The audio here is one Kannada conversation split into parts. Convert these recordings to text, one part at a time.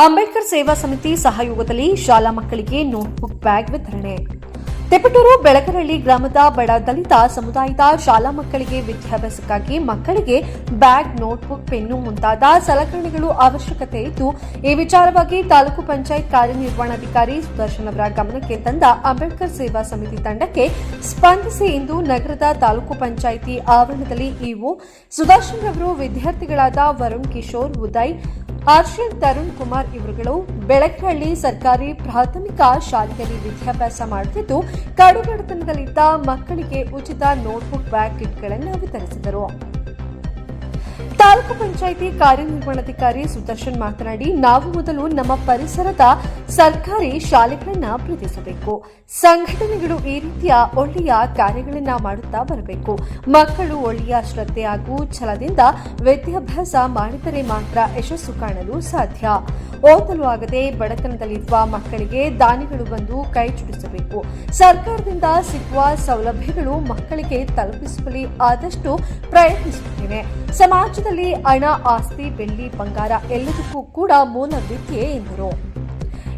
ಅಂಬೇಡ್ಕರ್ ಸೇವಾ ಸಮಿತಿ ಸಹಯೋಗದಲ್ಲಿ ಶಾಲಾ ಮಕ್ಕಳಿಗೆ ನೋಟ್ಬುಕ್ ಬ್ಯಾಗ್ ವಿತರಣೆ. ತಿಪಟೂರು ಬೆಳಗರಳ್ಳಿ ಗ್ರಾಮದ ಬಡ ದಲಿತ ಸಮುದಾಯದ ಶಾಲಾ ಮಕ್ಕಳಿಗೆ ವಿದ್ಯಾಭ್ಯಾಸಕ್ಕಾಗಿ ಮಕ್ಕಳಿಗೆ ಬ್ಯಾಗ್ ನೋಟ್ಬುಕ್ ಪೆನ್ನು ಮುಂತಾದ ಸಲಕರಣೆಗಳು ಅವಶ್ಯಕತೆ ಇದ್ದು, ಈ ವಿಚಾರವಾಗಿ ತಾಲೂಕು ಪಂಚಾಯತ್ ಕಾರ್ಯನಿರ್ವಹಣಾಧಿಕಾರಿ ಸುದರ್ಶನ್ ಅವರ ಗಮನಕ್ಕೆ ತಂದ ಅಂಬೇಡ್ಕರ್ ಸೇವಾ ಸಮಿತಿ ತಂಡಕ್ಕೆ ಸ್ಪಂದಿಸಿ ಇಂದು ನಗರದ ತಾಲೂಕು ಪಂಚಾಯಿತಿ ಆವರಣದಲ್ಲಿ ಇವು ಸುದರ್ಶನ್ ರವರು ವಿದ್ಯಾರ್ಥಿಗಳಾದ ವರುಣ್ ಕಿಶೋರ್, ಉದಯ್ ಹರ್ಷನ್ ತರುಣ್ ಕುಮಾರ್ ಇವರುಗಳು ಬೆಳಕಹಳ್ಳಿ ಸರ್ಕಾರಿ ಪ್ರಾಥಮಿಕ ಶಾಲೆಯಲ್ಲಿ ವಿದ್ಯಾಭ್ಯಾಸ ಮಾಡುತ್ತಿದ್ದು ಕಡುಬಡತನದಲ್ಲಿದ್ದ ಮಕ್ಕಳಿಗೆ ಉಚಿತ ನೋಟ್ಬುಕ್ ಬ್ಯಾಗ್ ಕಿಟ್ಗಳನ್ನು ವಿತರಿಸಿದರು. ತಾಲೂಕು ಪಂಚಾಯಿತಿ ಕಾರ್ಯನಿರ್ವಹಣಾಧಿಕಾರಿ ಸುದರ್ಶನ್ ಮಾತನಾಡಿ, ನಾವು ಮೊದಲು ನಮ್ಮ ಪರಿಸರದ ಸರ್ಕಾರಿ ಶಾಲೆಗಳನ್ನು ಪ್ರೀತಿಸಬೇಕು. ಸಂಘಟನೆಗಳು ಈ ರೀತಿಯ ಒಳ್ಳೆಯ ಕಾರ್ಯಗಳನ್ನು ಮಾಡುತ್ತಾ ಬರಬೇಕು. ಮಕ್ಕಳು ಒಳ್ಳೆಯ ಶ್ರದ್ಧೆ ಹಾಗೂ ಛಲದಿಂದ ವಿದ್ಯಾಭ್ಯಾಸ ಮಾಡಿದರೆ ಮಾತ್ರ ಯಶಸ್ಸು ಕಾಣಲು ಸಾಧ್ಯ. ಓದಲು ಆಗದೆ ಬಡತನದಲ್ಲಿರುವ ಮಕ್ಕಳಿಗೆ ದಾನಿಗಳು ಬಂದು ಕೈ ಚುಡಿಸಬೇಕು. ಸರ್ಕಾರದಿಂದ ಸಿಗುವ ಸೌಲಭ್ಯಗಳು ಮಕ್ಕಳಿಗೆ ತಲುಪಿಸುವಲ್ಲಿ ಆದಷ್ಟು ಪ್ರಯತ್ನಿಸುತ್ತೇನೆ. ಸಮಾಜದಲ್ಲಿ ಹಣ, ಆಸ್ತಿ, ಬೆಳ್ಳಿ, ಬಂಗಾರ ಎಲ್ಲದಕ್ಕೂ ಕೂಡ ಮೂಲ ವಿದ್ಯೆ ಎಂದರು.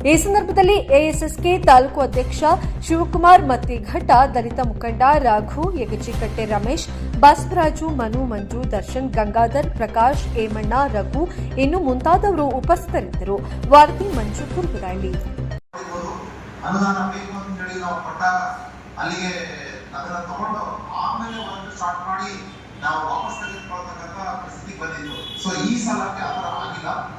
ಈ ಸಂದರ್ಭದಲ್ಲಿ ಎಎಸ್ಎಸ್ಕೆ ತಾಲೂಕು ಅಧ್ಯಕ್ಷ ಶಿವಕುಮಾರ್ ಮತ್ತಿಘಟ್ಟ ದಲಿತ ಮುಖಂಡ ರಾಘು ಯಗಜಿಕಟ್ಟೆ ರಮೇಶ್, ಬಸವರಾಜು, ಮನು, ಮಂಜು, ದರ್ಶನ್, ಗಂಗಾಧರ್, ಪ್ರಕಾಶ್, ಹೇಮಣ್ಣ, ರಘು ಇನ್ನು ಮುಂತಾದವರು ಉಪಸ್ಥಿತರಿದ್ದರು. ವಾರ್ತಿ ಮಂಜು ಬಂದಿತ್ತು ಸೊ ಈ ಸಲಕ್ಕೆ ಆ ಆಗಿಲ್ಲ.